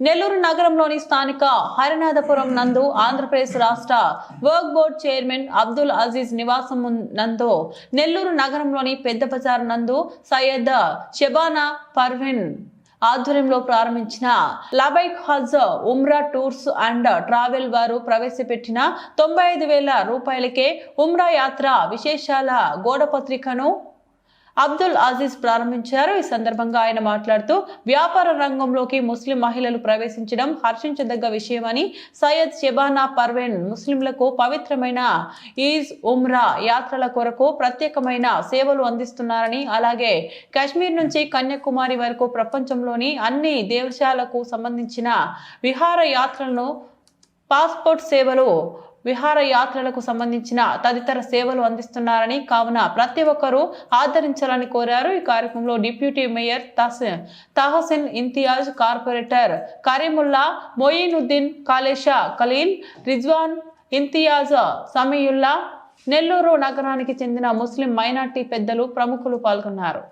నెల్లూరు నగరంలోని స్థానిక హరినాథపురం నందు ఆంధ్రప్రదేశ్ రాష్ట్ర work board chairman Abdul Aziz నివాసం నందు నెల్లూరు నగరంలోని పెద్ద బజార్ నందు సయ్యద్ షెబానా పర్విన్ ఆధ్వర్యంలో ప్రారంభించిన Labbaik Hajj Umrah tours and travel వారు ప్రవేశపెట్టిన తొంభై ఐదు వేల రూపాయలకే ఉమ్రా యాత్ర విశేషాల గోడపత్రికను అబ్దుల్ అజీజ్ ప్రారంభించారు. ఈ సందర్భంగా ఆయన మాట్లాడుతూ వ్యాపార రంగంలోకి ముస్లిం మహిళలు ప్రవేశించడం హర్షించదగ్గ విషయమని సయ్యద్ షెబానా పర్వేన్ ముస్లింలకు పవిత్రమైన ఈజ్ ఉమ్రా యాత్రల కొరకు ప్రత్యేకమైన సేవలు అందిస్తున్నారని అలాగే కాశ్మీర్ నుంచి కన్యాకుమారి వరకు ప్రపంచంలోని అన్ని దేశాలకు సంబంధించిన విహార యాత్రలను పాస్పోర్ట్ సేవలు విహారయాత్రలకు సంబంధించిన తదితర సేవలు అందిస్తున్నారని కావున ప్రతి ఒక్కరూ ఆదరించాలని కోరారు. ఈ కార్యక్రమంలో డిప్యూటీ మేయర్ తహస- తహసిన్ ఇంతియాజ్ కార్పొరేటర్ కరీముల్లా మొయినుద్దీన్ కాలేషా ఖలీల్ రిజ్వాన్ ఇంతియాజ్ సమీయుల్లా నెల్లూరు నగరానికి చెందిన ముస్లిం మైనార్టీ పెద్దలు ప్రముఖులు పాల్గొన్నారు.